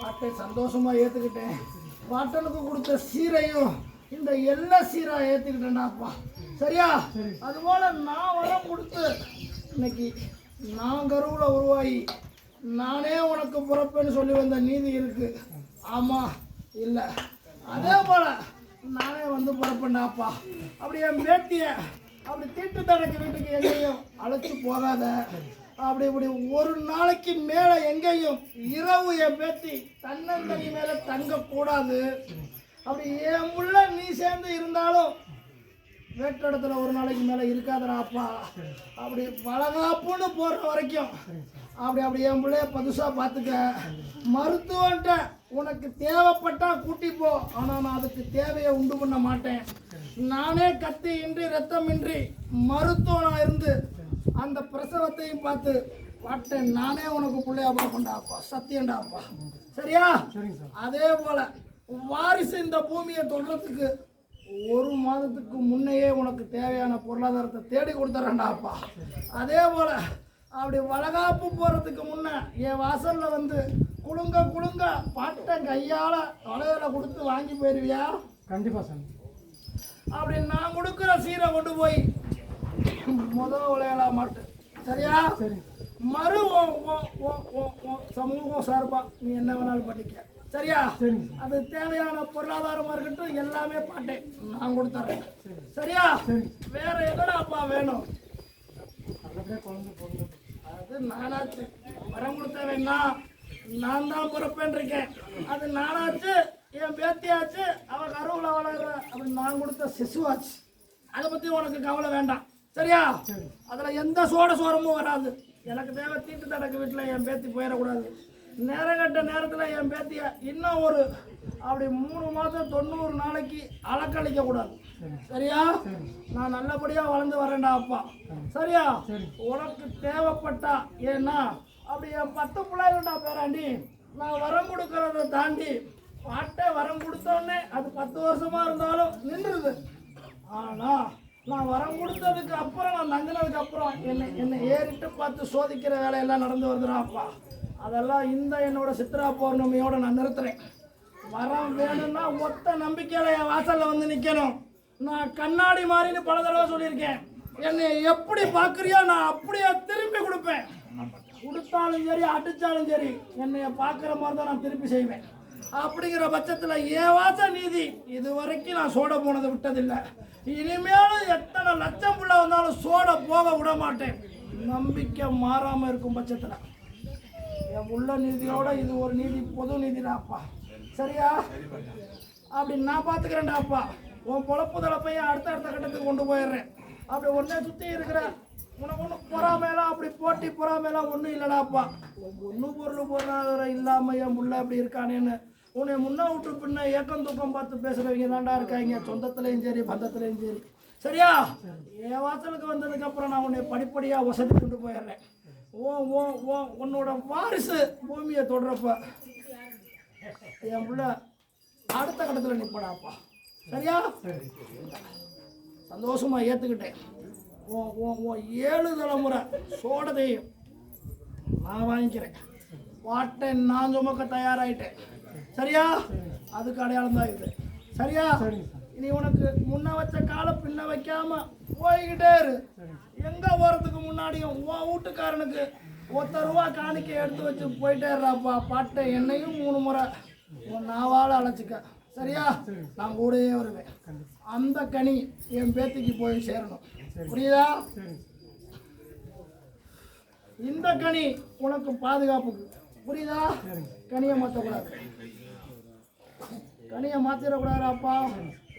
பாட்டை சந்தோஷமாக ஏற்றுக்கிட்டேன் பாட்டனுக்கு கொடுத்த சீரையும் இந்த எல்லா சீராக ஏத்துக்கிட்டேன்டாப்பா சரியா? அதுபோல் நான் வரம் கொடுத்து இன்னைக்கு நான் கருவில் உருவாகி நானே உனக்கு பிறப்பேன்னு சொல்லி வந்த நீதி இருக்கு. ஆமாம் இல்லை. அதே போல் நானே வந்து பிறப்பேன்டாப்பா அப்படி என் பேத்திய அப்படி தீட்டு தடக்கு வீட்டுக்கு எங்கேயும் அழைச்சி போகாத. அப்படி இப்படி ஒரு நாளைக்கு மேலே எங்கேயும் இரவு என் பேத்தி தன்னந்தனி மேலே தங்கக்கூடாது. அப்படி என் உள்ள நீ சேர்ந்து இருந்தாலும் வேட்டடத்துல ஒரு நாளைக்கு மேலே இருக்காதடா அப்பா. அப்படி வளகாப்புன்னு போடுற வரைக்கும் அப்படி அப்படி என் பிள்ளைய பதுசாக பார்த்துக்க மருத்துவன்ட்ட உனக்கு தேவைப்பட்டா கூட்டி போ. ஆனால் நான் அதுக்கு தேவையை உண்டு பண்ண மாட்டேன். நானே கத்தி இன்றி ரத்தமின்றி மருத்துவனா இருந்து அந்த பிரசவத்தையும் பார்த்து பார்த்தேன் நானே உனக்கு பிள்ளையா சத்தியம்டா அப்பா சரியா? அதே போல வாரிசு இந்த பூமியை தொடுறதுக்கு ஒரு மாதத்துக்கு முன்னையே உனக்கு தேவையான பொருளாதாரத்தை தேடி கொடுத்துறேன்டா அப்பா அதே போல அப்படி வளகாப்பு போறதுக்கு முன்ன என் வாசல்ல வந்து குலுங்க குலுங்க பாட்டை கையால தொலைவில் கொடுத்து வாங்கி போயிருவியா? கண்டிப்பாக சாமி அப்படி நான் கொடுக்குற சீரை கொண்டு போய் முதல் விளையாட மாட்டேன் சரியா? சரி மறு சமூகம் சார்பா நீ என்ன வேணாலும் பண்ணிக்க. சரியா? சரிங்க அது தேவையான பொருளாதாரமா இருக்கட்டும் எல்லாமே பாட்டேன் நான் கொடுத்துறேன். சரியா? சரி. வேற எதனா அப்பா வேணும்? அது நானாச்சு. வரம் கொடுத்தவன் நான் நான் தான் பிறப்பேன் இருக்கேன். அது நானாச்சு என் பேத்தியாச்சு அவ கருவுல வளர்ற. அப்படி நான் கொடுத்த சிசுவாச்சு. அதை பத்தி உனக்கு கவலை வேண்டாம். சரியா? அதில் அதுல எந்த சோட சோரமும் வராது. எனக்கு தேவை தீட்டு தடக்கு வீட்டில் என் பேத்தி போயிடக்கூடாது. நேரம் கட்ட என் பேத்திய இன்னும் ஒரு அப்படி மூணு மாதம் தொண்ணூறு நாளைக்கு அலக்களிக்க கூடாது சரியா? நான் நல்லபடியாக வளர்ந்து வரேன்டா அப்பா. சரியா? உனக்கு தேவைப்பட்டா ஏன்னா அப்படி என் பத்து பிள்ளைகள்டா பேராண்டி. நான் வரம் கொடுக்கறத தாண்டி பாட்டை வரம் கொடுத்தோடனே அது பத்து வருஷமாக இருந்தாலும் நின்றுது. ஆனால் நான் வரம் கொடுத்ததுக்கு அப்புறம் நான் நங்கினதுக்கு அப்புறம் என்னை என்னை ஏறிட்டு பார்த்து சோதிக்கிற வேலையெல்லாம் நடந்து வருதுனாப்பா அதெல்லாம் இந்த என்னோட சித்ரா பௌர்ணமியோட நான் நிறுத்துறேன். வரம் வேணும்னா ஒத்த நம்பிக்கையில என் வாசல்ல வந்து நிற்கணும் நான் கண்ணாடி மாதிரின்னு பல தடவை சொல்லியிருக்கேன். என்னை எப்படி பார்க்குறியோ நான் அப்படியே திரும்பி கொடுப்பேன். கொடுத்தாலும் சரி அடித்தாலும் சரி என்னைய பார்க்குற மாதிரி தான் நான் திருப்பி செய்வேன். அப்படிங்கிற பட்சத்தில் ஏவாச நீதி இது வரைக்கும் நான் சோட போனதை விட்டதில்லை. இனிமேலும் எத்தனை லட்சம் புள்ள வந்தாலும் சோட போக விட மாட்டேன் நம்பிக்கை மாறாமல் இருக்கும் பட்சத்தில். என் உள்ள நீதியோட இது ஒரு நீதி பொது நீதிடாப்பா. சரியா? அப்படி நான் பார்த்துக்கிறேன்டாப்பா உன் பொழப்பு தளப்பையும் அடுத்த அடுத்த கட்டத்துக்கு கொண்டு போயிடுறேன். அப்படி ஒன்றே சுற்றி இருக்கிற உனக்கு ஒன்றும் பொறாமையெல்லாம் அப்படி போட்டி பொறாமையெல்லாம் ஒன்றும் இல்லைடாப்பா. ஒன்றும் பொருள் பொருளாதாரம் இல்லாமல் என் முள்ள அப்படி இருக்கானேன்னு உன்னை முன்னா விட்டு பின்ன ஏக்கம் தூக்கம் பார்த்து பேசுகிறவங்க தாண்டா இருக்காங்க. சொந்தத்துலேயும் சரி பந்தத்துலேயும் சரி. சரியா? என் வாசலுக்கு வந்ததுக்கு அப்புறம் நான் உன்னை படிப்படியாக வசதி கொண்டு போயிடுறேன். ஓ ஓ ஓ உன்னோட வாரிசு பூமியை தொடுறப்ப என் பிள்ளை அடுத்த கட்டத்தில் நிற்படாப்பா சரியா? சந்தோஷமாக ஏற்றுக்கிட்டேன் ஓ ஓ ஓ ஏழு தலைமுறை சோடதையும் நான் வாங்கிக்கிறேன். வாட்டை நான் சுமக்க தயாராகிட்டேன் சரியா? அதுக்கு அடையாளம் தான் இது. சரியா? இனி உனக்கு முன்ன வச்ச காலை பின்ன வைக்காம போய்கிட்டே இரு. எங்க போறதுக்கு முன்னாடியும் உன் வீட்டுக்காரனுக்கு ஒத்த ரூபா காணிக்கை எடுத்து வச்சு போயிட்டே இருறாப்பா பாட்டை என்னையும் மூணு முறை உன் நாவால அழைச்சிக்க. சரியா? நான் கூடயே வருவேன். அந்த கனி என் பேத்திக்கு போய் சேரணும். புரியுதா? இந்த கனி உனக்கு பாதுகாப்புக்கு. புரியுதா? கனியை மாற்றக்கூடாது கனியை மாற்றிடக்கூடாது அப்பா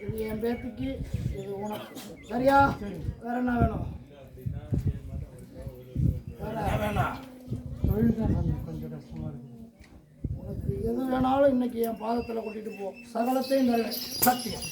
இது என் பேத்திக்கு இது உனக்கு. சரியா? வேற என்ன வேணும்? வேற வேணாம்? தொழில் தான் கொஞ்சம் கஷ்டமாக இருக்குது உனக்கு எது வேணாலும் இன்னைக்கு என் பாதத்தில் கூட்டிட்டு போ. சகலத்தையும் தருவேன். சத்தியம்.